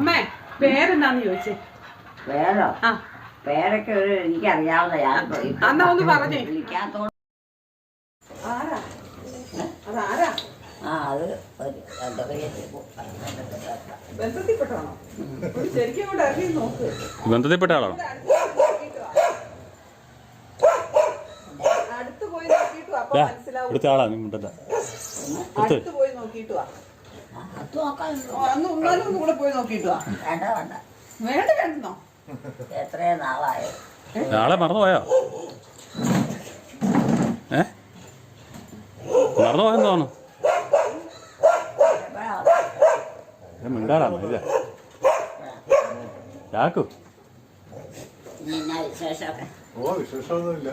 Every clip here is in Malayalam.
അമ്മേ പേരെന്താന്ന് ചോദിച്ചേ? പേരോ? ആ. പേരൊക്കെ ഒരു എനിക്കറിയാവുന്ന ഞാൻ അന്നാ ഒന്ന് പറഞ്ഞേ. വിളിക്കാത്തോ ആരാ? അതാരാ? ആ അത് ബന്ധത്തിൽപ്പെട്ടാണോ ശരിക്കും ഇറങ്ങി നോക്ക്. ബന്ധത്തിൽപ്പെട്ട ആളാണോ അടുത്ത് പോയി നോക്കിയിട്ട് അടുത്ത് പോയി നോക്കിയിട്ട് അത് നോക്കാൻ ഓ, അന്ന് ഉണ്ണാനും ഒന്നും കൂടെ പോയി വേണ്ട വേണ്ട. വേണ്ട വേണ്ടെന്നോ? എത്രയോ നാളായി. നാളെ മറന്നുപോയോ? ഏ? മറന്നുപോയെന്ന് തോന്നുന്നു. മിണ്ടാറാണോ ഇല്ല. ചാക്കു. ഇനി എന്നാ വിശേഷമൊക്കെ? ഓ വിശേഷമൊന്നുമില്ല.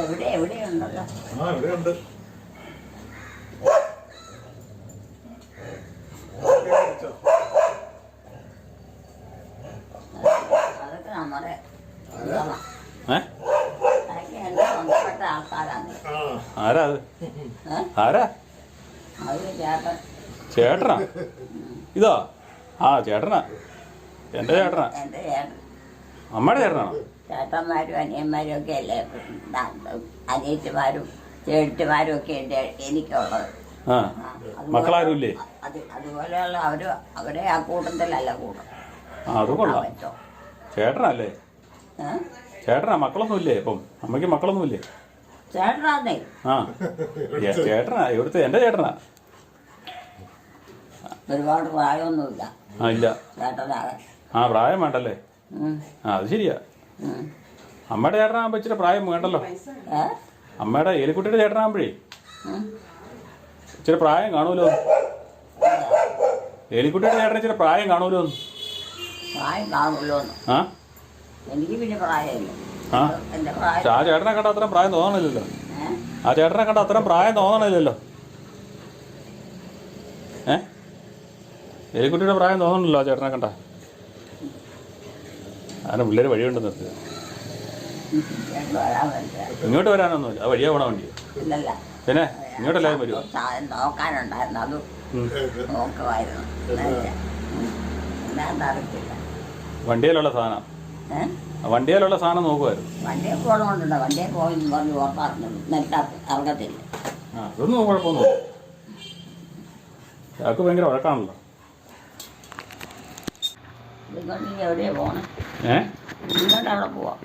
എവിടെ എവിടെയുണ്ടല്ലോ? ആ ഇവിടെയുണ്ട് അതൊക്കെ നമ്മുടെ ഇതാണ്. ഏ അതൊക്കെ എന്റെ സ്വന്തപ്പെട്ട ആൾക്കാരാണ് ആ ആരാ അത്? ആരാ? ചേട്ടനാ? ഇതോ? ആ ചേട്ടനാ. എന്റെ ചേട്ടനാ. അമ്മയുടെ ചേട്ടനാണോ? ചേട്ടന്മാരും അനിയന്മാരും ഒക്കെ അല്ലേ? അനിയത്തിമാരും ചേട്ടിമാരും ഒക്കെ എന്റെ എനിക്കുള്ളത്. ആ ആ, അതുപോലെ- മക്കളാരും ഇല്ലേ? അത് അതുപോലെയുള്ള അവർ അവരെ ആ കൂട്ടത്തിലല്ല കൂടും അത് കൊള്ളാം. ചേട്ടനല്ലേ? ചേട്ടനാ മക്കളൊന്നും ഇല്ലേ ഇപ്പം? അമ്മയ്ക്ക് മക്കളൊന്നും ഇല്ലേ ചേട്ടനാന്നേ ആ ഏ, ചേട്ടനാ ഇവിടുത്തെ എന്റെ ചേട്ടനാ. ഒരുപാട് പ്രായമൊന്നുമില്ല. ആ ഇല്ല. ആ പ്രായം വേണ്ടല്ലേ? ആ അത് ശരിയാ. അമ്മയുടെ ചേട്ടനാകുമ്പോൾ ഇച്ചിരി പ്രായം വേണ്ടല്ലോ. ഏ? അമ്മയുടെ എലിക്കുട്ടിയുടെ ചേട്ടനാകുമ്പോഴേ ഇച്ചിരി പ്രായം കാണൂലോ എലിക്കുട്ടിയുടെ ചേട്ടന് ഇച്ചിരി പ്രായം കാണൂലോ പ്രായം കാണുമല്ലോ ആ? എനിക്ക് പിന്നെ പ്രായമില്ല. ആ? എന്റെ പക്ഷെ ആ ചേട്ടനെ കണ്ട അത്രയും പ്രായം തോന്നണില്ലല്ലോ. ആ ചേട്ടനെ കണ്ട അത്രയും പ്രായം തോന്നണില്ലല്ലോ. ഏ? എലിക്കുട്ടിയുടെ പ്രായം തോന്നണല്ലോ ആ ചേട്ടനെ കണ്ട. അതിന് പിള്ളേർ വഴിയുണ്ട് നിർത്തി. ഇങ്ങോട്ട് വരാനൊന്നുമില്ല. ആ വഴിയാ പോണ വണ്ടി ഇല്ലല്ല. പിന്നെ ഇങ്ങോട്ടെല്ലാവരും വരുവോ? നോക്കാനുണ്ടായിരുന്നു. അതും. നോക്കുമായിരുന്നു വണ്ടിയിലുള്ള സാധനം. വണ്ടിയിലുള്ള സാധനം നോക്കുമായിരുന്നു വണ്ടിയെ പോകണമെന്നുണ്ട് വണ്ടിയെ പോയി എന്ന് പറഞ്ഞ് ഓർത്താറുണ്ട് നിർത്താ ഇറങ്ങത്തില്ല ആ അതൊന്നും കുഴപ്പമൊന്നുമില്ല. ചാക്ക് ഭയങ്കര വഴക്കാണല്ലോ. ഇതുകൊണ്ട് ഇനി എവിടെയാ പോകണം ഏ? ഇങ്ങോട്ട് അവിടെ പോവാം.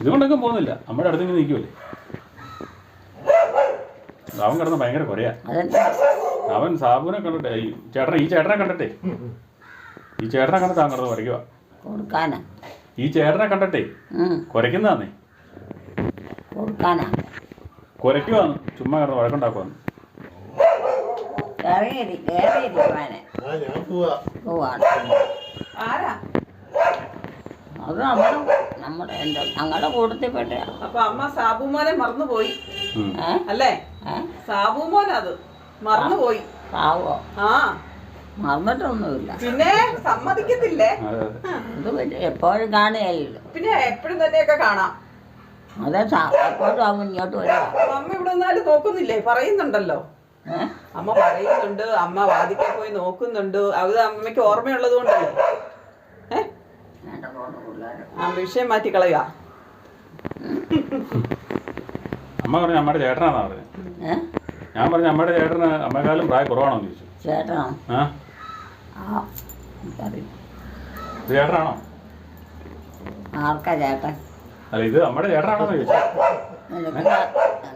ഇതുകൊണ്ടൊക്കെ പോകുന്നില്ല. നമ്മുടെ അടുത്ത് ഇങ്ങനെ നിൽക്കുമല്ലേ അവൻ കിടന്ന് ഭയങ്കര കുറയാ അവൻ സാബുവിനെ കണ്ടിട്ടെ ഈ ചേട്ടനെ ഈ ചേട്ടനെ കണ്ടിട്ടേ. ഈ ചേട്ടനെ കണ്ടിട്ട് അവൻ കിടന്ന് കുറയ്ക്കുക കൊടുക്കാനാ? ഈ ചേട്ടനെ കണ്ടട്ടെ? ഉം. കുരയ്ക്കുവാന്ന്. ചുമ്മാ കിടന്ന് വഴക്കുണ്ടാക്കുവാന്ന്. കയറിയിരി കയറിയിരിക്കുവാനെ ആ ഞാൻ പോവാ. പോവാണ് ആരാ? അത് നമ്മുടെ നമ്മുടെ എന്താ ഞങ്ങളുടെ കൂട്ടത്തിൽപ്പെട്ട അപ്പൊ അമ്മ സാബുമോനെ മറന്നുപോയി. അല്ലേ? സാബുമോനത് മറന്നുപോയി. പാവോ? ആ. മറന്നിട്ടൊന്നുമില്ല. പിന്നെ സമ്മതിക്കത്തില്ലേ? ഇത് വലിയ എപ്പോഴും കാണുകയല്ലോ. പിന്നെ എപ്പോഴും തന്നെയൊക്കെ കാണാം. അതെ എപ്പോഴും അവൻ ഇങ്ങോട്ട് വരാം അമ്മ ഇവിടെ നിന്നാലും നോക്കുന്നില്ലേ? പറയുന്നുണ്ടല്ലോ. അമ്മ പറയുന്നുണ്ട് അമ്മ വാദിക്കാൻ പോയി നോക്കുന്നുണ്ട്. അത് അമ്മയ്ക്ക് ഓർമ്മയുള്ളത് കൊണ്ടല്ലേ? ഏ? വേണ്ട പോണ പിള്ളേർ ആ വിഷയം മാറ്റി കളയുക. അമ്മ പറഞ്ഞു അമ്മയുടെ ചേട്ടനാണെന്നാ പറഞ്ഞത് ഞാൻ പറഞ്ഞു അമ്മയുടെ ചേട്ടന് അമ്മയെക്കാളും പ്രായം കുറവാണോ എന്ന് ചോദിച്ചു. ചേട്ടനോ? ആ? ആ എനിക്കറിയില്ല ചേട്ടനാണോ? ആർക്കാ ചേട്ടൻ? അല്ല ഇത് നമ്മുടെ ചേട്ടനാണോ എന്ന് ചോദിച്ചു. നിനക്ക് ചേ-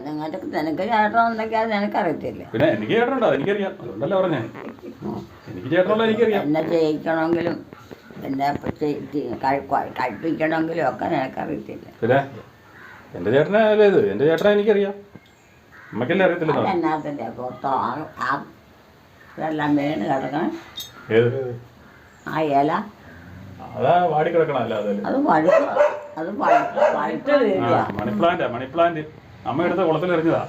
നിങ്ങൾക്ക് നിനക്ക് ചേട്ടൻ ഉണ്ടെങ്കിൽ അത് നിനക്കറിയത്തില്ല? പിന്നെ എനിക്ക് ചേട്ടനുണ്ടോ എനിക്കറിയാം. അതുകൊണ്ടല്ലേ പറഞ്ഞേ. എനിക്ക് ചേട്ടനുള്ള എനിക്കറിയാം. എന്നെ ചെയ്യിക്കണമെങ്കിലും എന്നെ ചെയ്- ചെയ്- കഴി- കഴി- കഴിപ്പിക്കണമെങ്കിലും ഒക്കെ നിനക്കറിയത്തില്ല? പിന്നെ എന്റെ ഇത്? എന്റെ ചേട്ടനെ എനിക്കറിയാം. അമ്മയ്ക്കല്ലേ അറിയത്തില്ല അതെന്നാത്തിന്റെ പുറത്തോ ആ ആ ഇതെല്ലാം വീണ് കിടക്കണം. ആ ഇല അതാ അത് മണിപ്ലാന്റ് മണിപ്ലാന്റ് അമ്മ എടുത്ത കുളത്തിൽ എറിഞ്ഞതാ.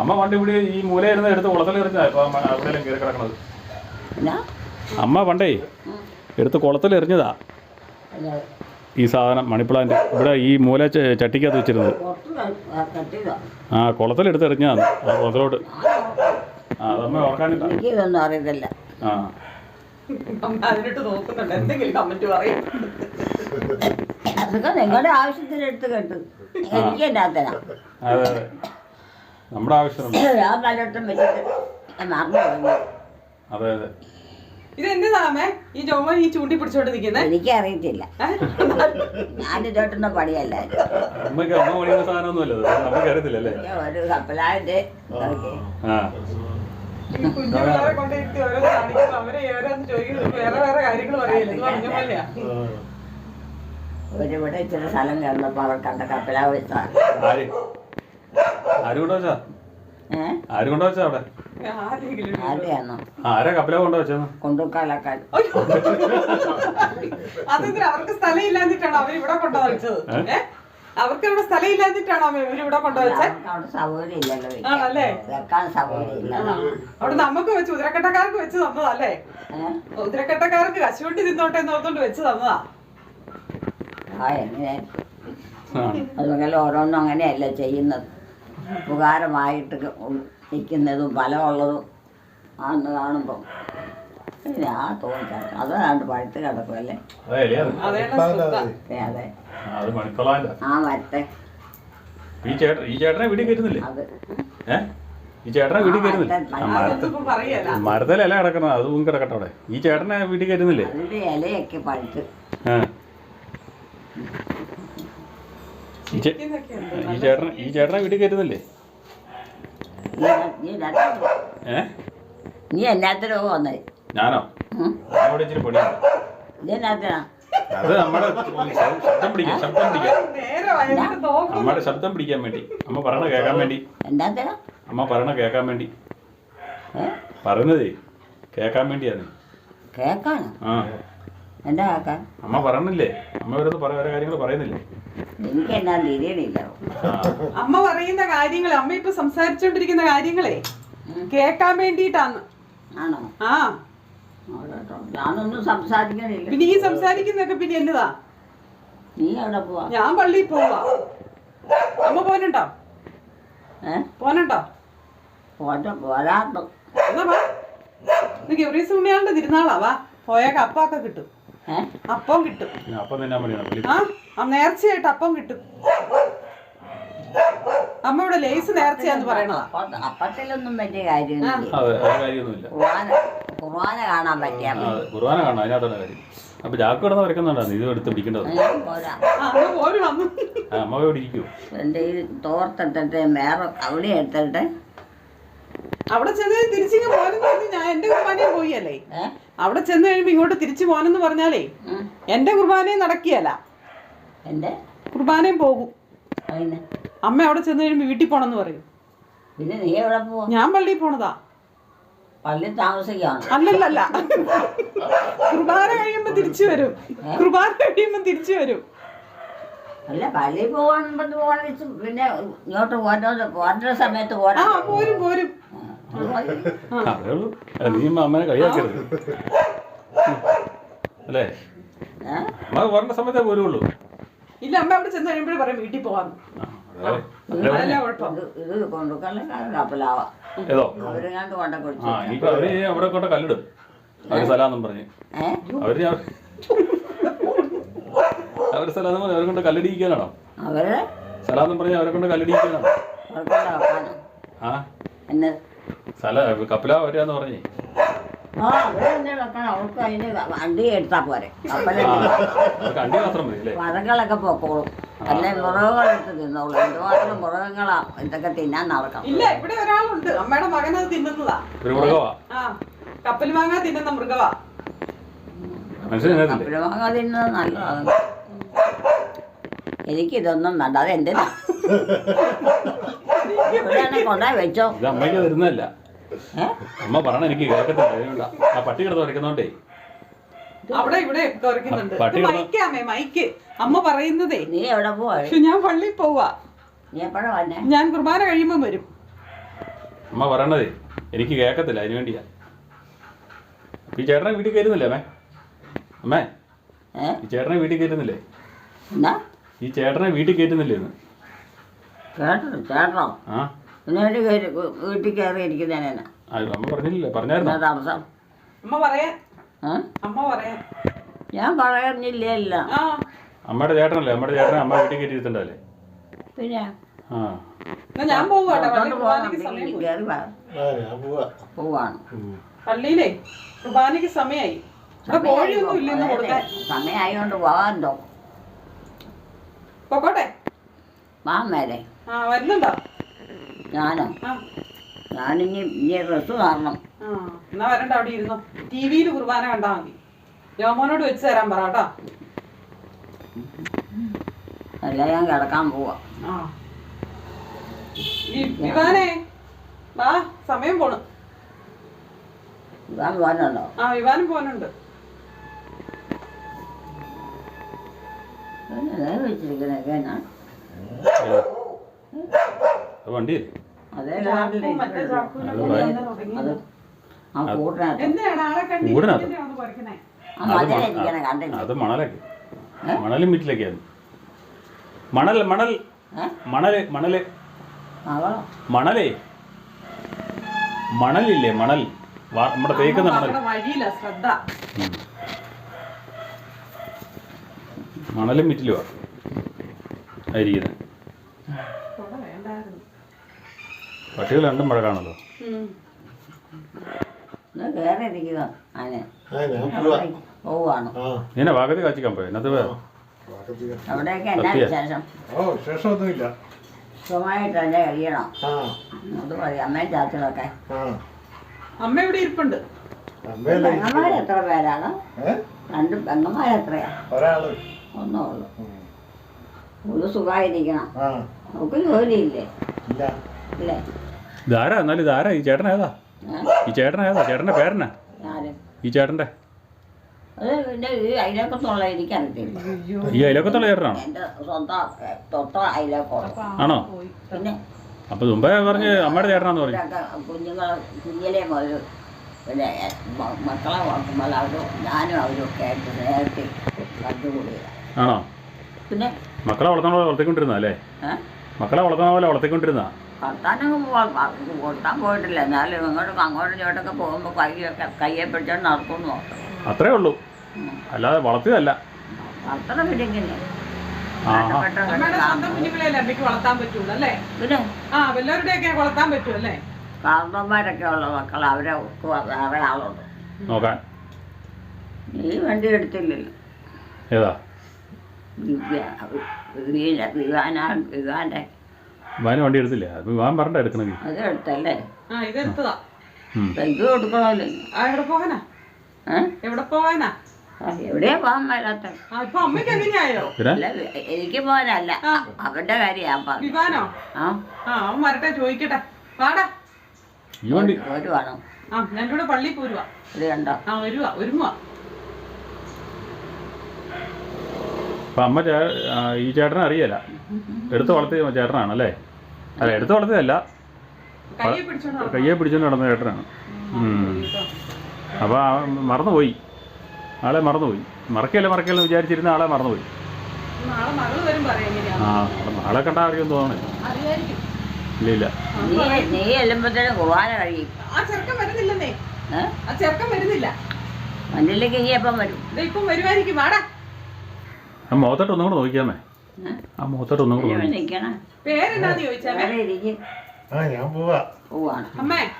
അമ്മ പണ്ട് ഇവിടെ ഈ മൂലയിരുന്ന് എടുത്ത് കുളത്തിൽ എറിഞ്ഞതാ ഇപ്പൊ കയറി കിടക്കണത്. അമ്മ പണ്ടേ എടുത്ത് കുളത്തിൽ എറിഞ്ഞതാ. ഈ സാധനം മണിപ്ലാന്റ് ഇവിടെ ഈ മൂല ചട്ടിക്കകത്ത് വെച്ചിരുന്നത്. ആ കുളത്തിൽ എടുത്ത് എറിഞ്ഞതാണ് ആ കുളത്തിലോട്ട് എനിക്കിതൊന്നും അറിയത്തില്ല. ആ. അമ്മ അതിനിട്ട് നോക്കുന്നുണ്ട്. എന്തെങ്കിലും കമന്റ് പറയും. അതൊക്കെ നിങ്ങളുടെ ആവശ്യത്തിന് എടുത്ത് കേട്ടു. എനിക്ക് എന്നാത്തനാ നമ്മുടെ ആവശ്യം ഞാൻ പലയിടത്തും വെച്ചിട്ട് മറന്നു അതെ അതെ. ഈ ഈ ചൂണ്ടി പിടിച്ചോണ്ട് ഞാൻ ഇതോട്ടൊന്നും പണിയല്ല. ഒരു ആ കുഞ്ഞുങ്ങളെ കൊണ്ടിരുത്തി ഓരോ കാണിക്കുന്നു അവരെ ഓരോന്ന് ചോദിക്കുന്നു. വേറെ വേറെ കാര്യങ്ങൾ പറയില്ല? ഇത് പറഞ്ഞ പോലെയാ. ഒരിവിടെ ഇച്ചിരി സ്ഥലം കിടന്നപ്പോൾ അവർ കണ്ട കപ്പലാ വെച്ചാണ് ആര്? ആര് കൊണ്ടുവച്ചാ ഏഹ് ആര് കൊണ്ടുവച്ചാ അവിടെ? ആരെങ്കിലും ആരുടെയാണോ ആരാ കപ്പല കൊണ്ടുവച്ചെന്ന് കൊണ്ടുക്കാലൊക്കെ അതെന്തിനാ? അവർക്ക് സ്ഥലം ഇല്ലാഞ്ഞിട്ടാണോ അവർ ഇവിടെ കൊണ്ടുവച്ചത് ഏ? അവർക്ക് അവിടെ സ്ഥലം ഇല്ലാഞ്ഞിട്ടാണോ ഇവർ ഇവിടെ കൊണ്ടുവച്ചേ? അവിടെ സൗകര്യം ഇല്ലല്ലോ വെക്കാൻ. ആണല്ലേ? വെക്കാൻ സൗകര്യം ഇല്ല അവിടെ നമുക്ക് വെച്ച് ഉദരക്കട്ടക്കാർക്ക് വെച്ച് തന്നതല്ലേ? അല്ലേ ഉദരക്കട്ടക്കാർക്ക് കശുവണ്ടി തിന്നോട്ടെ എന്ന് ഓർത്തോണ്ട് വെച്ച് തന്നതാ. ആ എങ്ങനെ? അതുപോലെ ഓരോന്നും അങ്ങനെയല്ല ചെയ്യുന്നത്. ഉപകാരമായിട്ട് നിൽക്കുന്നതും ഫലമുള്ളതും ആണെന്ന് കാണുമ്പോൾ പിന്നെ ആ തോന്നിച്ചാൽ അതാണ്ട് പഴുത്ത് കിടക്കുമല്ലേ അതെ അല്ലേ അതെ. അതെ മണിക്കൊള്ളാന്റെ ആ ഈ ചേട്ടൻ ഈ ചേട്ടനെ വീട്ടിൽ കയറ്റുന്നില്ലേ? അത് ഏ? ഈ ചേട്ടനെ വീട്ടിൽ കയറ്റുന്നില്ല? ആ മരത്തെ അതൊന്നും ഇപ്പൊ മരത്തിലല്ല കിടക്കണം അതും കിടക്കട്ടെ അവിടെ. ഈ ചേട്ടനെ വീട്ടിൽ കയറ്റുന്നില്ലേ? അതിന്റെ ഇലയൊക്കെ പഴുത്ത്. ആ. ഈ ചേട്ടൻ ഈ ചേട്ടനെ ഈ ചേട്ടനെ വീട്ടിൽ കയറ്റുന്നില്ലേ? നീ നീ നട്ടു. ഏ? നീ വന്നത് ഞാനോ? ഞാൻ ഇവിടെ ഇച്ചിരി പൊടിയാണ് അത് നമ്മുടെ ശബ്ദം പിടിക്കാൻ ശബ്ദം പിടിക്കാൻ അമ്മയുടെ ശബ്ദം പിടിക്കാൻ വേണ്ടി. അമ്മ പറയണ കേൾക്കാൻ വേണ്ടി. എന്നാത്തിനാ അമ്മ പറയണ കേൾക്കാൻ വേണ്ടി. പറയുന്നതേ കേൾക്കാൻ വേണ്ടിയാണ്. ആ. എന്താ കേൾക്കാൻ? അമ്മ പറയണില്ലേ? അമ്മ പറ ഓരോ കാര്യങ്ങൾ പറയുന്നില്ലേ? എനിക്ക് എന്നാ തിരിയണില്ല അമ്മ പറയുന്ന കാര്യങ്ങൾ അമ്മ ഇപ്പൊ സംസാരിച്ചോണ്ടിരിക്കുന്ന കാര്യങ്ങളെ കേക്കാൻ വേണ്ടിയിട്ടാന്ന്. ആണോ? ആ. ഞാനൊന്നും സംസാരിക്കണില്ല. പിന്നെ ഈ സംസാരിക്കുന്നൊക്കെ പിന്നെ എന്നതാ നീ എവിടെ പോവാ. ഞാൻ പള്ളിയിൽ പോവാ. അമ്മ പോനുണ്ടോ ഏ? പോനുണ്ടോ പോട്ടെ വാ. ഗൗരീസ് ഉണ്ണിയാളുടെ തിരുനാളാ വാ. പോയാൽ അപ്പൊക്കെ കിട്ടും. അപ്പം കിട്ടും. ആ നേർച്ചയായിട്ട് അപ്പം കിട്ടും. അമ്മ ഇവിടെ ലേസ് നേർച്ചയാന്ന് പറയണതാ. അപ്പത്തിലൊന്നും വലിയ കാര്യമൊന്നുമില്ല. അതെ ആ കാര്യമൊന്നുമില്ല. കുർബാന കുർബാന കാണാൻ പറ്റിയാ ആ, കുർബാന കാണാം അതിനകത്താണ് കാര്യം. അപ്പൊ ജാക്ക് കിടന്ന് വരക്കുന്നുണ്ടായിരുന്നു ഇത് എടുത്ത് പിടിക്കേണ്ടത്. ഞാൻ പോരാ. ആ അമ്മ പോര് വന്നു ആ, അമ്മ ഇവിടെ ഇരിക്കൂ എന്റെ ഈ തോർത്തെട്ടിട്ട് വേറെ അവിടെ എടുത്തിട്ട് അവിടെ ചെന്ന് തിരിച്ചിങ്ങ് പോരെന്ന് പറഞ്ഞ് ഞാൻ എന്റെ കുർബാനയും പോയല്ലേ ഏ? അവിടെ ചെന്ന് കഴിയുമ്പോ ഇങ്ങോട്ട് തിരിച്ചു പോകാനെന്ന് പറഞ്ഞാലേ ഉം. എന്റെ കുർബാനയും നടക്കിയല്ല. എന്റെ കുർബാനയും പോകും. അതിന് അമ്മ അവിടെ ചെന്ന് കഴിയുമ്പോൾ വീട്ടിൽ പോണെന്ന് പറയും. പിന്നെ നീ എവിടെ പോവാ? ഞാൻ പള്ളിയിൽ പോണതാ. പള്ളി താമസിക്കുകയാണ് അല്ലല്ലല്ല. കുർബാന കഴിയുമ്പോ തിരിച്ചു വരും. കുർബാന കഴിയുമ്പോ തിരിച്ചു വരും. അല്ല പള്ളിയിൽ പറഞ്ഞു പോകാൻ വെച്ച് പിന്നെ ഇങ്ങോട്ട് പോരേണ്ട പോരേണ്ട സമയത്ത് ആ പോരാ പോരും. പോരും അതേ ഉള്ളൂ. അല്ല, നീ അമ്മനെ കളിയാക്കരുത്. അല്ലേ? ഏ? അമ്മ പറഞ്ഞ സമയത്തേ പോരുള്ളൂ. ഇല്ല അമ്മ അവിടെ ചെന്ന് കഴിയുമ്പോഴേ പറയും വീട്ടിൽ പോവാന്ന്. ആ, ഇത് കൊണ്ടുക്കല്ല കപ്പലാവാ ഏതോ? അവരെങ്ങാണ്ട് കൊണ്ട ആ കുടിച്ചു ഇനിയിപ്പോ അവർ അവിടെ കൊട്ട കല്ലിടും. അവർ സ്ഥലമാണെന്നും പറഞ്ഞ്. അവർ അവർ സ്ഥലം അവരെ കൊണ്ട് കല്ലടിയിക്കാനാണോ? അവർ? സ്ഥലമെന്നും പറഞ്ഞ് അവരെ കൊണ്ട് വെക്കാനോ ആ? എന്നെ? സ്ഥല കപ്പില പറഞ്ഞേ. ആ അവരെന്നെ വെക്കണം. വണ്ടി എടുത്താ പോരെ. ആ കണ്ടി മാത്രം മതി അല്ലേ? മരങ്ങളൊക്കെ പൊക്കോളും. അല്ലെ? മുറകളെടുത്ത് തിന്നോളൂ. എന്തുമാത്രം മുറകങ്ങളാ ഇതൊക്കെ തിന്നാൻ നടക്കാം ഇല്ല ഇവിടെ ഒരാളുണ്ട്. അമ്മയുടെ മകനത് തിന്നുന്നതാ. ഒരു മൃഗമാ ആ കപ്പൽ മാങ്ങ തിന്നുന്ന മൃഗവാ. തിന്നത്തില്ലേ കപ്പൽ മാങ്ങ തിന്നുന്നത് നല്ലതാണ്. എനിക്കിതൊന്നും വേണ്ട. അത് എന്തിനാ? കൊണ്ടാ വെച്ചോ. ഇത് അമ്മയ്ക്ക് തരുന്നതല്ല. ഏ? അമ്മ പറയണ എനിക്ക് കേൾക്കത്തില്ല. അതുകൊണ്ടാ. ആ പട്ടി കിടന്ന് വരയ്ക്കുന്നോണ്ടേ അവിടെ ഇവിടെ കുറയ്ക്കുന്നുണ്ട് മൈക്കാമേ മൈക്ക് അമ്മ പറയുന്നതേ. നീ എവിടെ പോവാ? ഞാൻ പള്ളിയിൽ പോവാ. ഞാൻ കുർബാന കഴിയുമ്പോ വരും. അമ്മ പറയണതേ എനിക്ക് കേക്കത്തില്ല അതിനു വേണ്ടിയാ. ഈ ചേട്ടനെ വീട്ടിൽ കയറുന്നില്ലേ അമ്മേ? അമ്മേ ഈ ചേട്ടനെ വീട്ടിൽ കയറ്റുന്നില്ലേ ഈ ചേട്ടനെ വീട്ടിൽ കയറ്റുന്നില്ലേ കേട്ടോ ആ. വീട്ടിൽ കയറി ഇരിക്കുന്നതിനാ അമ്മ പറഞ്ഞില്ലേ പറഞ്ഞായിരുന്നു? അമ്മ പറയാൻ ഞാൻ പറയുന്നില്ല ആ. അമ്മയുടെ ചേട്ടനല്ലേ? അമ്മയുടെ ചേട്ടനെ അമ്മ വീട്ടിൽ കയറ്റി ഇരുത്തണ്ടല്ലേ പിന്നെ ഞാൻ പോവാണ്. ഉം. പള്ളിയിലേ കുർബാനയ്ക്ക് സമയായി. ഇവിടെ കോഴിയൊന്നും ഇല്ലെന്ന് കൊടുക്കാൻ. സമയമായോണ്ട് പോകാനുണ്ടോ പൊക്കോട്ടെ. വാ മേലെ ആ വരുന്നുണ്ടോ? ഞാനോ? ഞാനിനി ഇനി ഡ്രസ്സ് മാറണം. ആ എന്നാ വരണ്ട അവിടെ ഇരുന്നോ. ടി വിയിൽ കുർബാന കണ്ടാ മതി. യോമോനോട് വെച്ച് തരാൻ പറ കേട്ടോ. അല്ല ഞാൻ കിടക്കാൻ പോവാ. ആ. വിവാനേ വാ സമയം പോണു. ഇതാൻ പോകാനുണ്ടോ? ആ വിവാനം പോകാനുണ്ട്. വെച്ചിരിക്കുന്നതൊക്കെ എന്നാ അത് വണ്ടിയല്ലേ അതേ മണലൊക്കെ. മണലും വീട്ടിലൊക്കെയാണ്. മണൽ മണൽ. മണൽ മണൽ. മണലേ. മണലില്ലേ മണൽ. നമ്മുടെ തേക്കുന്ന മണൽ. മണലും വീട്ടിലുവാ. ആയിരിക്കുന്നത് ഇവിടെ വേണ്ടായിരുന്നു പട്ടികൾ രണ്ടും ആ ഇങ്ങനെ വാഗതി കാച്ചിക്കാൻ പോയി? എന്നത് വേറെ? അവിടെയൊക്കെ എന്നാ സത്യം. വിശേഷം? വിശേഷമൊന്നുമില്ല. സുഖമായിട്ട് കഴിയണം? ആ. അത് മതി അമ്മയും ചാച്ചനൊക്കെ. അമ്മ ഇവിടെ ഇരിപ്പുണ്ട്. പെങ്ങന്മാർ എത്ര പേരാണ്? രണ്ട് പെങ്ങന്മാർ എത്രയാ? ഒന്നേ ഉള്ളു. ഒരു സുഖമായിരിക്കണം. ജോലിയില്ലേ? ഇല്ല. ഇല്ലേ? ഇതാരാ? എന്നാലും ഇതാരാ? ഈ ചേട്ടൻ ഏതാ? ഈ ചേട്ടൻ ഏതാ? ചേട്ടന്റെ പേരനാ ഈ ചേട്ടന്റെ? ഈ അയലക്കത്തുള്ള എനിക്കറിയത്തില്ല. ഈ അയലക്കത്തുള്ള ചേട്ടനാണോ? എന്റെ സ്വന്തം ഏ, തൊട്ട അയലക്കോളം അപ്പൊ ആ ആണോ? പിന്നെ അപ്പൊ മുമ്പേ പറഞ്ഞ് അമ്മയുടെ ചേട്ടനാന്ന് പറഞ്ഞു. കുഞ്ഞിലെ മുതൽ പിന്നെ മ- മക്കളെ വളർത്തുമ്പോൾ അവരും ഞാനും അവരും ഒക്കെ ആയിട്ട് നേരത്തെ കണ്ടുകൂടിയതാണ് ആണോ? പിന്നെ? മക്കളെ വളർത്തണ പോലെ വളർത്തിക്കൊണ്ടിരുന്ന അല്ലേ? ഏ? മക്കളെ വളർത്തണ പോലെ വളർത്തിക്കൊണ്ടിരുന്ന വളർത്താനൊക്കെ പോ- കൊടുത്താൻ പോയിട്ടില്ല എന്നാലും ഇങ്ങോട്ടും അങ്ങോട്ടും ഇങ്ങോട്ടൊക്കെ പോകുമ്പോൾ കൈയൊക്കെ കയ്യെ പിടിച്ചോണ്ട് നടക്കും അത്രേ ഉള്ളൂ അല്ലാതെ വളർത്തിയതല്ല അത്ര പിടിക്കുന്നു ഉള്ള മക്കൾ അവരെ ഒക്കെ വേറെ ആളുണ്ട് നോക്കാൻ നീ വണ്ടി എടുത്തില്ലല്ലോ ഏതാ വിവാന വാന് വണ്ടി എടുത്തില്ലേ? അത് വാൻ പറഞ്ഞ എടുക്കണമെങ്കിൽ അത് എടുത്തല്ലേ? ആ ഇത് എടുത്തതാ. ഇത് കൊടുക്കണമല്ലോ ആ എവിടെ പോകാനാ? ഏ? എവിടെ പോകാനാ? ആ, എവിടെയാ പോകാൻ മേലാത്ത ആ ഇപ്പൊ അമ്മയ്ക്ക് എങ്ങനെയായോ? പിന്നെ? അല്ല എനിക്ക് പോകാനല്ല. ആ. അവന്റെ കാര്യം ഞാൻ പറഞ്ഞു. വിവാനോ? ആ. ആ അവൻ വരട്ടെ ചോദിക്കട്ടെ. വാടാ. ഈ വണ്ടി ഒരു വേണം. ആ ഞാൻ ഇവിടെ പള്ളി പോരുവാ. ഇത് കണ്ടോ? ആ വരുവാ അപ്പം അമ്മ ചേ ഈ ചേട്ടനെ അറിയല എടുത്ത് വളർത്തിയ ചേട്ടനാണല്ലേ അല്ല? എടുത്ത് വളർത്തിയതല്ല. കയ്യെ പിടിച്ചോണ്ട് നടന്നോ? കയ്യെ പിടിച്ചുകൊണ്ട് നടന്ന ചേട്ടനാണ്. അപ്പോൾ ആ മറന്നുപോയി. ആളെ മറന്നുപോയി. മറക്കല്ല മറക്കല്ലെന്ന് വിചാരിച്ചിരുന്ന ആളെ മറന്നുപോയി. ആ ആളെ കണ്ടാൽ അറിയുമെന്ന് തോന്നണേ. ഇല്ല ഇല്ല. നീ നീ ചെല്ലുമ്പോഴത്തേനും കുർബാന കഴിയും. ആ ചെറുക്കൻ വരുന്നില്ലെന്നേ. ഏ? ആ ചെറുക്കൻ വരുന്നില്ല. മണ്ണിലേക്ക് ഇനി എപ്പം വരും? ദേ ഇപ്പം വരുമായിരിക്കും. വാടാ. ആ മുഖത്തോട്ട് ഒന്നും കൂടെ നോക്കിയാമേ. ആ മുഖത്തോട്ട് ഒന്നും കൂടെ ഇനി നോക്കി നിൽക്കണം പേരെന്നാന്ന് ചോദിച്ചാ? വേറെ ഇരിക്കും. ആ ഞാൻ പോവാ. പോവാണ്. അമ്മേ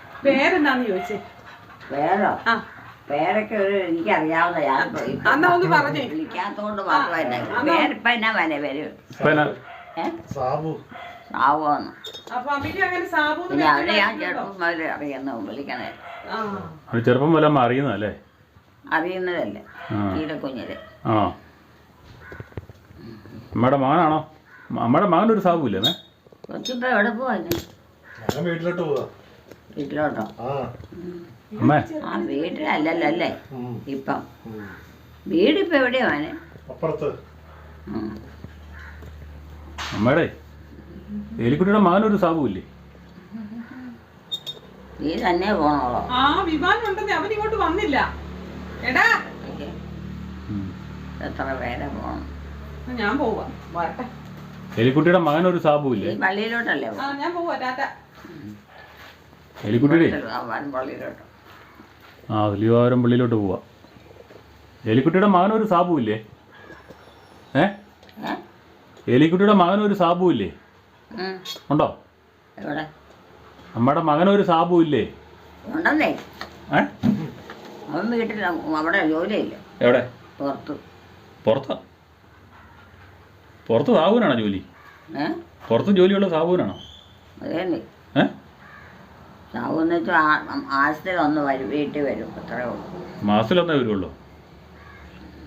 ചോദിച്ചേ? ആ. പേരൊക്കെ ഒരു എനിക്കറിയാവുന്ന ഞാൻ അന്നാ ഒന്ന് പറഞ്ഞേ. വിളിക്കാത്തോണ്ട് മാത്രമല്ല പേരിപ്പം എന്നാ വരെ. വരും അപ്പം എന്നാ? ഏ? സാബു. സാവുമെന്ന് അങ്ങനെ സാബൂന്ന് പിന്നെ അവരെ ഞാൻ ചെറുപ്പം വിളിക്കണേ. ആ. ചെറുപ്പം വല്ല അറിയുന്നതല്ലേ? അറിയുന്നതല്ലേ? ആ. തീരക്കുഞ്ഞിൽ ആണോ അമ്മയുടെ മകനാണോ? അമ്മയുടെ മകനൊരു സാബുല്ലേ കൊച്ചിപ്പോ എവിടെ ഞാൻ വീട്ടിലോട്ട് പോവാ. വീട്ടിലോട്ടോ? ആ. അമ്മേ. ആ വീട്ടിലല്ലല്ലോ അല്ലേ ഉം. ഇപ്പം. ഉം. വീടിപ്പോ എവിടെയാ മോനെ? അപ്പുറത്ത്. ഉം. അമ്മയുടെ എലിക്കുട്ടിയുടെ മകനൊരു സാബുല്ലേ നീ തന്നെ പോണോളോ. ആ വിമാനം ഉണ്ടെന്നേ അവൻ ഇങ്ങോട്ട് വന്നില്ല. എടാ. എത്ര പേരെ പോണം? ഞാൻ പോവാ. വരട്ടെ. എലിക്കുട്ടിയുടെ ഒരു സാബുല്ലേ ഈ പള്ളിയിലോട്ടല്ലേ ആ ഞാൻ പോവാ ടാറ്റ. എലിക്കുട്ടിയുടെ? പള്ളിയിലോട്ട്. ആ വലിയവാരം പള്ളിയിലോട്ട് പോവാ. എലിക്കുട്ടിയുടെ മകനൊരു സാബു ഇല്ലേ? ഏ? എലിക്കുട്ടിയുടെ മകൻ ഒരു സാബു ഇല്ലേ? ഉണ്ടോ? എവിടെ? മകൻ ഒരു സാബു ഇല്ലേ? ഉണ്ടെന്നേ. അവൻ വീട്ടിൽ അവിടെ ജോലിയില്ല. എവിടെ? പുറത്ത്. പുറത്താ? പുറത്ത് സാബുവിനാണോ ജോലി? പുറത്ത് ജോലിയുള്ള സാബുവിനാണോ? അതേന്നെ ഏ? സാവെന്ന് വെച്ചാൽ ആഴ്ചയിൽ ഒന്ന് വരും വീട്ടിൽ വരും അത്രേ ഉള്ളൂ. മാസത്തിലൊന്നേ വരുള്ളൂ.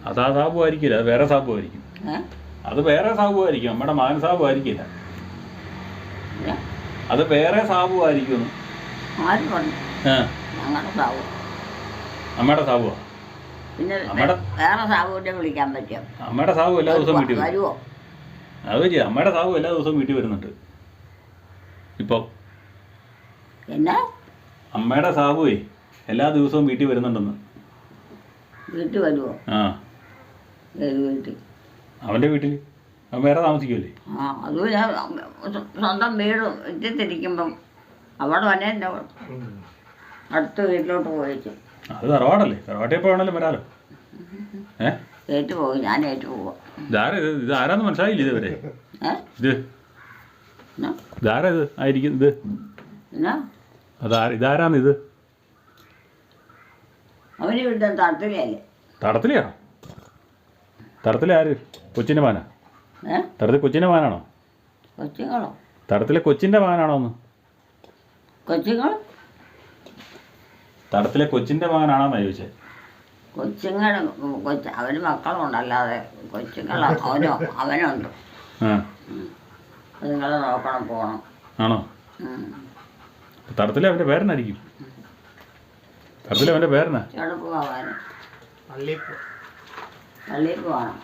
അത് ആ സാബു ആയിരിക്കില്ല അത് വേറെ സാബു ആയിരിക്കും. അത് വേറെ സാബു ആയിരിക്കും നമ്മുടെ മകൻ സാബു ആയിരിക്കില്ല. അത് വേറെ സാബു ആയിരിക്കും അമ്മയുടെ സാബുവാ. പിന്നെ നമ്മുടെ- വേറെ സാബുവിനെ വിളിക്കാൻ പറ്റും അമ്മയുടെ സാബു എല്ലാ ദിവസവും വീട്ടിൽ വരും. വരുമോ അത് ശരി അമ്മയുടെ സാവു എല്ലാ ദിവസവും വീട്ടിൽ വരുന്നുണ്ട്. ഇപ്പോൾ എന്നാ? അമ്മയുടെ സാബുവേ എല്ലാ ദിവസവും വീട്ടിൽ വരുന്നുണ്ടെന്ന്. വീട്ടിൽ വരുമോ ആ. അവന്റെ വീട്ടിൽ? അവന്റെ വീട്ടിൽ. അവൻ വേറെ താമസിക്കുമല്ലേ ആ അതും ഞാൻ സ്വന്തം വീട് എത്തിത്തിരിക്കുമ്പം അവിടെ വന്നെ അടുത്ത വീട്ടിലോട്ട് പോയിച്ചു. അത് തറവാടല്ലേ? തറവാട്ടിൽ പോകണല്ലോ വരാലോ ഏ? ഏറ്റു പോകും ഞാൻ ഏറ്റു പോവാം ഇതാരാ ഇത്? ഇത് ആരാന്ന് മനസ്സിലായില്ല ഇതുവരെ? ഇത്? ഇതാരാ ഇത്? ആയിരിക്കും ഇത്? അതാ ഇതാരാന്ന് ഇത്? തടത്തിലെയാ തടത്തിലല്ലേ? തടത്തിലെയാണോ? തടത്തിലെ ആര്? കൊച്ചിന്റെ മാനാ തടത്തിൽ കൊച്ചിന്റെ മാനാണോ കൊച്ചുങ്ങളോ? തടത്തിലെ കൊച്ചിന്റെ മാനാണോ കൊച്ചുങ്ങൾ തടത്തിലെ കൊച്ചിന്റെ മാനാണോ ചോദിച്ചത് കൊച്ചുങ്ങൾ കൊച്ചു അവന് മക്കളുണ്ടല്ലാതെ കൊച്ചുങ്ങൾ അവനോ അവനുണ്ട്. അതുങ്ങളെ നോക്കണം പോണം. ആണോ? തടത്തിൽ അവന്റെ പേരനായിരിക്കും. തടത്തിലെ അവന്റെ പേരനാ? ചെടുപ്പ് പോവാനും പള്ളിയിൽ പോകണം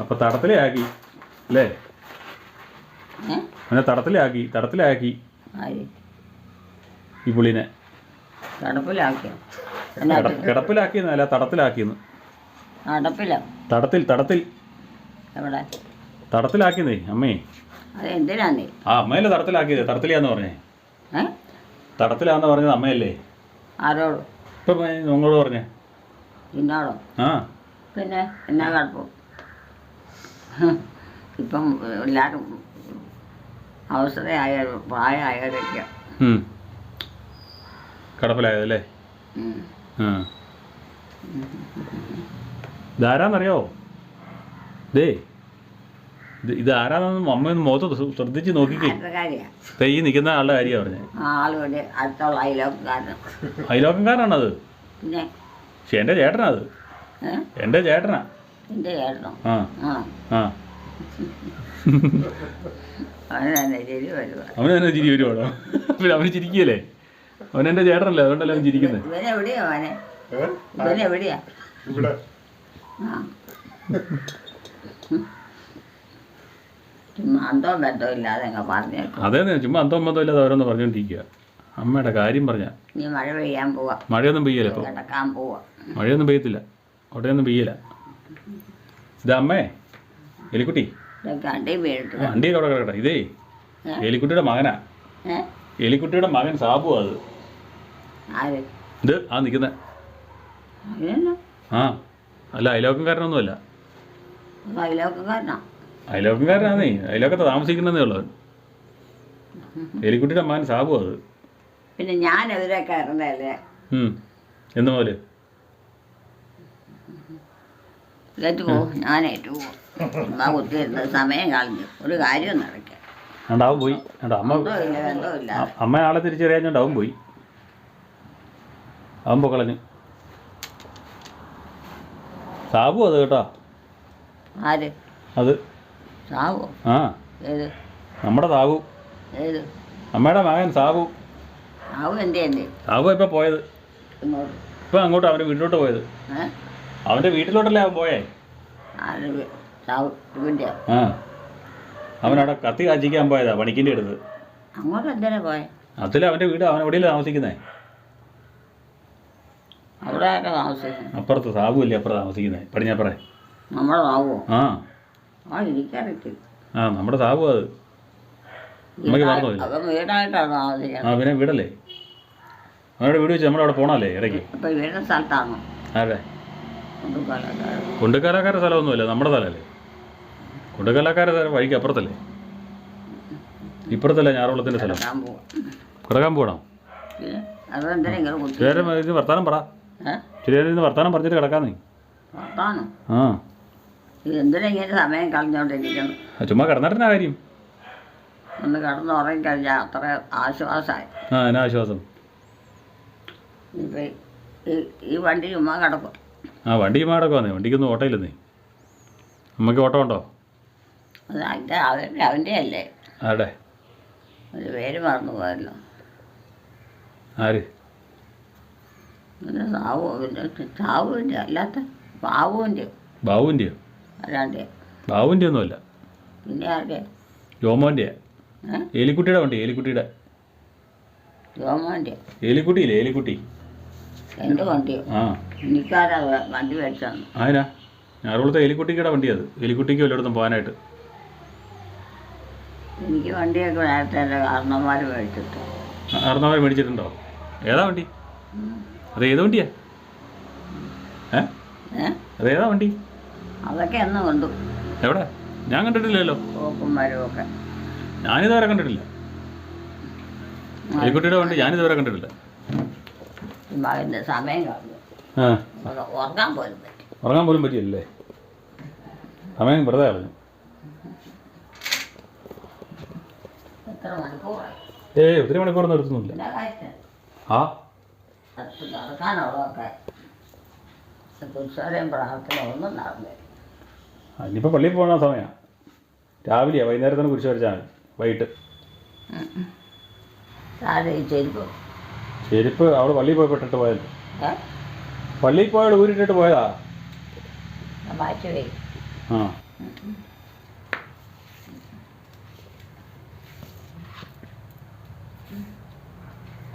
അപ്പോൾ തടത്തിലെ ആക്കി അല്ലേ? അവനെ തടത്തിലെ ആക്കി തടത്തിലെ ആക്കി ഈ പുള്ളിനെ. കിടപ്പിലാക്കിയോ കിട- കിടപ്പിലാക്കിയെന്നല്ല തടത്തിലാക്കിയെന്ന്. നടപ്പിലോ തടത്തിൽ തടത്തിൽ. എവിടെ? തടത്തിലാക്കിയെന്നേ അമ്മേ. അത് എന്തിനാ നീ ആ അമ്മയല്ലേ തടത്തിലാക്കിയത് തടത്തിലാന്ന് പറഞ്ഞേ. തടത്തിലാന്ന് പറഞ്ഞത് അമ്മയല്ലേ? ആരോട്? ഇപ്പം നിങ്ങളോട് പറഞ്ഞേ. നിന്നോടോ ആ. പിന്നെ എന്നാ കുഴപ്പം. ഇപ്പം എല്ലാവരും അവസരമായ പ്രായമായ ഉം. കിടപ്പിലായതല്ലേ? അല്ലേ ആ. ഇതാരാന്നറിയോ? ദേ ഇത് ഇത് അമ്മ അമ്മയൊന്ന് മുഖത്ത് ശ്ര- ശ്രദ്ധിച്ച് നോക്കിക്കേ. ഈ നിൽക്കുന്ന ആളുടെ കാര്യമാണ് പറഞ്ഞത് അയലോക്കംകാരനാണത് പക്ഷെ എന്റെ ചേട്ടനാത്. അത് എന്റെ ചേട്ടനാ. ചേട്ടനോ? ആ. ആ. അവന് തന്നെ ചിരി വരുവാണോ അവന് ചിരിക്കുകയല്ലേ? അവൻ എന്റെ ചേട്ടനല്ലേ അതുകൊണ്ടല്ലേ അവൻ ചിരിക്കുന്നത് ഇവനെവിടെയാ അവനെ ഏ? ഇവനെവിടെയാ? ഇവിടെ. ചുമ്മാ അന്തോ ബന്ധവും ഇല്ലാതെ അങ്ങ് പറഞ്ഞേക്കും അതേ ചുമ്മാ അന്തോ അമ്പതോ ഇല്ലാതെ അവരൊന്ന് പറഞ്ഞുകൊണ്ടിരിക്കുക അമ്മയുടെ കാര്യം പറഞ്ഞ. നീ മഴ പെയ്യാൻ പോവാ. മഴയൊന്നും പെയ്യല ഇപ്പോൾ കിടക്കാൻ പോവാ. മഴയൊന്നും പെയ്യത്തില്ല. അവിടെയൊന്നും പെയ്യല ഇത് അമ്മേ എലിക്കുട്ടി. വണ്ടിയൊക്കെ അവിടെ കിടക്കട്ടെ. ഇതേ? എലിക്കുട്ടിയുടെ മകനാ. എലിക്കുട്ടിയുടെ മകൻ സാബു അത്. ആര്? ഇത് ആ നിൽക്കുന്ന. അതിനെന്നാ ആ അല്ല അയലോക്കംകാരനൊന്നുമല്ല അയലോക്കാരനാ അയലോക്കംകാരനാന്നേ അയലോക്കത്തെ താമസിക്കുന്നതേ ഉള്ളൂ. എലിക്കുട്ടിയുടെ മകൻ സാബു അത്. പിന്നെ ഞാൻ എതിരെ. എന്ന് ഏറ്റു പോകും സമയം കളഞ്ഞു. ഒരു കാര്യം നടക്കാം പോയി. അമ്മ അമ്മ ആളെ തിരിച്ചറിയാഞ്ഞോണ്ടാവും പോയി. അവൻ പൊക്കളഞ്ഞു സാബു അത് കേട്ടോ. ആര്? അത്. സാബു? ആ. ഏത്? നമ്മുടെ സാബു. ഏത്? അമ്മയുടെ മകൻ സാബു. സാബു എന്തേ എന്തേ? സാബു ഇപ്പം പോയത്. ഇപ്പൊ അങ്ങോട്ട് അവന്റെ വീട്ടിലോട്ട് പോയത്. അവന്റെ അവന്റെ വീട്ടിലോട്ടല്ലേ അവൻ പോയേ? ആ. അവനവിടെ കത്തി കാച്ചിക്കാൻ പോയതാ പണിക്കിന്റെ അടുത്ത്. അങ്ങോട്ട് എന്തിനാ പോയെ? അതിൽ അവന്റെ വീട് അവൻ എവിടെയല്ലേ താമസിക്കുന്നേ? അവിടെയൊക്കെ താമസിക്കുന്നു. അപ്പുറത്ത് സാബു അല്ലേ അപ്പുറത്ത് താമസിക്കുന്നത് പടിഞ്ഞാപ്പറേ നമ്മുടെ സാബുവോ ആ. ആ നമ്മുടെ സാബു അത്. നമുക്ക് വീടായിട്ടാണ് താമസിക്കുന്നത്. ആ പിന്നെ വീടല്ലേ? അവരുടെ വീട് വെച്ച് നമ്മളവിടെ പോണല്ലേ ഇടയ്ക്ക്? ഇവരുടെ സ്ഥലത്താണോ? അതെ കൊണ്ടുപോകാൻ കുണ്ടുകാലാക്കാരുടെ സ്ഥലമൊന്നുമില്ല നമ്മുടെ സ്ഥലമല്ലേ? കുണ്ടുകാലാക്കാരുടെ സ്ഥലം വഴിക്ക് അപ്പുറത്തല്ലേ? ഇപ്പുറത്തല്ലേ ഞാറുകുളത്തിന്റെ സ്ഥലം? കിടക്കാൻ പോകണം വേറെ ഇത് വർത്താനം പറ. ഇത് വർത്താനം പറഞ്ഞിട്ട് കിടക്കാന്നേ വർത്താനോ? ആ. എന്തിനാ ഇങ്ങനെ സമയം കളഞ്ഞോണ്ടിരിക്കണം ചുമ്മാ കിടന്നിട്ടാ കാര്യം? ഒന്ന് കിടന്ന് ഉറങ്ങിക്കഴിഞ്ഞാൽ അത്ര ആശ്വാസമായി ആ എന്നാ ആശ്വാസം? ഈ വണ്ടി ചുമ്മാ കിടക്കും. ആ വണ്ടി ചുമ്മാ കിടക്കുവാന്നേ. വണ്ടിക്കൊന്നും ഓട്ടമില്ലെന്നേ നമുക്ക് ഓട്ടം ഉണ്ടോ അത് അതിന്റെ അവന്റെ അവന്റെ അല്ലേ? ആരുടെ? ഒരു പേര് മറന്നു പോയല്ലോ. ആര്? പിന്നെ സാവു സാവുവിന്റെ അല്ലാത്ത അല്ലാണ്ട് ഒന്നുമല്ല പിന്നെ ആരുടെ? ജോമോന്റെ. ഏ? ഏലിക്കുട്ടിയുടെ ജോമോന്റെ. ഏലിക്കുട്ടിയില്ലേ? ഏലിക്കുട്ടി. എന്റെ വണ്ടി ആ. എനിക്കാരാ വണ്ടി മേടിച്ചാണ് അതിനാ ഞാറുകുളത്തെ എലിക്കുട്ടിക്കട വണ്ടി അത് എലിക്കുട്ടിക്ക് വല്ലയിടത്തും പോകാനായിട്ട്. എനിക്ക് വണ്ടിയൊക്കെ നേരത്തെ എന്റെ കാരണന്മാർ മേടിച്ചിട്ട് അറുന്നവരെ മേടിച്ചിട്ടുണ്ടോ? ഏതാ വണ്ടി? അത് ഏത് വണ്ടിയാ? ഏ? ഏ? അത് ഏതാ വണ്ടി? അതൊക്കെ എന്ന് കണ്ടു. എവിടെ? ഞാൻ കണ്ടിട്ടില്ലല്ലോ. വരവൊക്കെ ഞാനിതുവരെ കണ്ടിട്ടില്ല. കുട്ടിയുടെ വണ്ടി ഞാനിതുവരെ കണ്ടിട്ടില്ല. മകന്റെ സമയം ഉറങ്ങാൻ പോലും പറ്റി. ഉറങ്ങാൻ പോലും പറ്റിയല്ലേ സമയം വെറുതെ കളഞ്ഞു. ഏയ് ഒത്തിരി മണിക്കൂർ നിർത്തുന്നില്ല ആ. നടക്കാനുള്ളതൊക്കെ കുരിശോലയും പ്രാർത്ഥന ഒന്നും നടന്നില്ല ഇനിയിപ്പോൾ പള്ളിയിൽ പോകുന്ന സമയമാണ് രാവിലെയാണ് വൈകുന്നേരത്തിന് കുരിശ് വരച്ചാൽ മതി വൈകിട്ട്. താഴെ ചെരുപ്പ്. ചെരുപ്പ് അവൾ പള്ളിയിൽ പോയി പെട്ടിട്ട് പോയല്ലോ? പള്ളിയിൽ പോയ ഊരിട്ടിട്ട് പോയതാ? മാറ്റി ആ.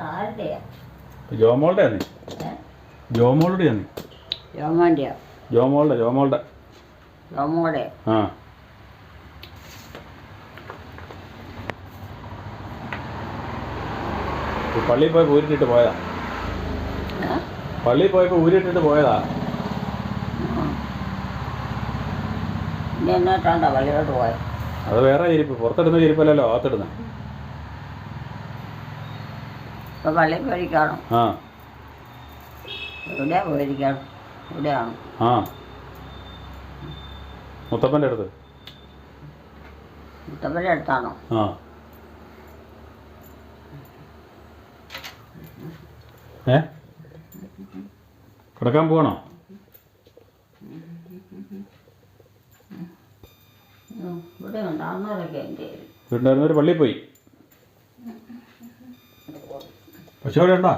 ആരുടെയാ ജോമോളുടെ ആണ് ജോമോളുടെ ആണ് രോമാന്റെയോ ജോമോളുടെ ജോമോളുടെ. രോമോടെ ആ. പള്ളിയിൽ പോയപ്പോൾ ഊരിട്ടിട്ട് പോയതാ. പള്ളിയിൽ പോയപ്പോൾ ഊരിട്ടിട്ട് പോയത്. അത് വേറെ ഇരിപ്പ്. പുറത്തിടുന്ന ഇരിപ്പല്ലല്ലോ അകത്തിടുന്ന. ഇപ്പം പള്ളിയിൽ പോയിരിക്കാണോ ആ. എവിടെയാ പോയിരിക്കണം എവിടെയാണ് ആ. മുത്തപ്പന്റെ അടുത്ത്? മുത്തപ്പന്റെ അടുത്താണോ? ആ. ഏ? കിടക്കാൻ പോകണോ. വീട്ടിലായിരുന്നൊരു പള്ളിയിൽ പോയി? പശു അവിടെ ഉണ്ടോ?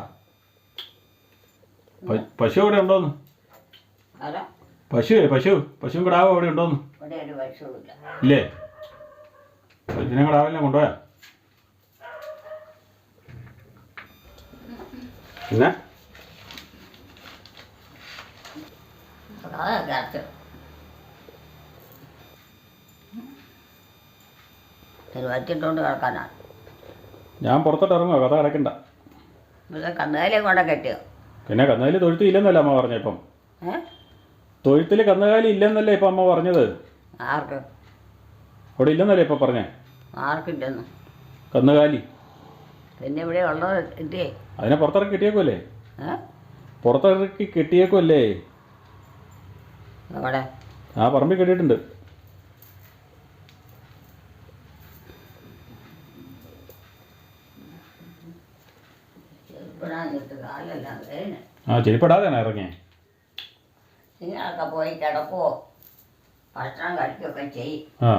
പശു അവിടെ ഉണ്ടോന്ന്? പശു പശു പശു പശുവും കിടാവും അവിടെ ഉണ്ടോന്ന്? ഇല്ലേ? പശുവിനെ കിടാവിനെ കൊണ്ടുപോയാ? പിന്നെ? കിടക്കാനാണ് ഞാൻ പുറത്തോട്ട് ഇറങ്ങുക കഥ കിടക്കണ്ട. ഇവിടെ കൊണ്ട കെട്ടിയോ? പിന്നെ കന്നുകാലി തൊഴുത്ത് ഇല്ലെന്നല്ല അമ്മ പറഞ്ഞ ഇപ്പം? ഏ? തൊഴുത്തിൽ കന്നുകാലി ഇല്ലെന്നല്ലേ ഇപ്പം അമ്മ പറഞ്ഞത്? ആർക്ക്? അവിടെ ഇല്ലെന്നല്ലേ ഇപ്പം പറഞ്ഞേ? ആർക്കില്ലെന്ന്? കന്നുകാലി. പിന്നെ ഇവിടെ ഉള്ളത് ഇല്ലേ അതിനെ പുറത്തിറക്കി കിട്ടിയേക്കുമല്ലേ ഏ? പുറത്തിറക്കി കിട്ടിയേക്കുമല്ലേ എവിടെ? ആ പറമ്പിൽ കെട്ടിയിട്ടുണ്ട്. ആ ചെരിപ്പെടാതെയാണ് ഇറങ്ങിയേ. നിങ്ങളൊക്കെ പോയി കിടക്കുവോ? ഭക്ഷണം കഴിക്കുകയൊക്കെ ചെയ്യും. ആ.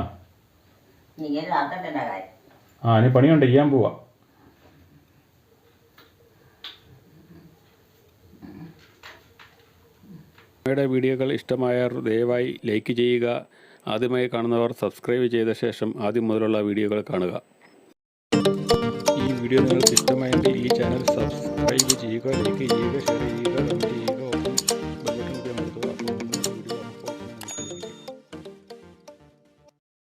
ഇങ്ങനെ അത്തത്തിന്റെ കാര്യം. ആ ഇനി പണിയുണ്ട് ചെയ്യാൻ പോവാ. അമ്മയുടെ വീഡിയോകൾ ഇഷ്ടമായവർ ദയവായി ലൈക്ക് ചെയ്യുക. ആദ്യമായി കാണുന്നവർ സബ്സ്ക്രൈബ് ചെയ്ത ശേഷം ആദ്യം മുതലുള്ള വീഡിയോകൾ കാണുക. ഈ വീഡിയോ നിങ്ങൾക്ക് ഇഷ്ടമായെങ്കിൽ ഈ ചാനൽ സബ്സ്ക്രൈബ് ചെയ്യുക ലൈക്ക് ചെയ്യുക ഷെയർ ചെയ്യുക കമന്റ് ചെയ്യുക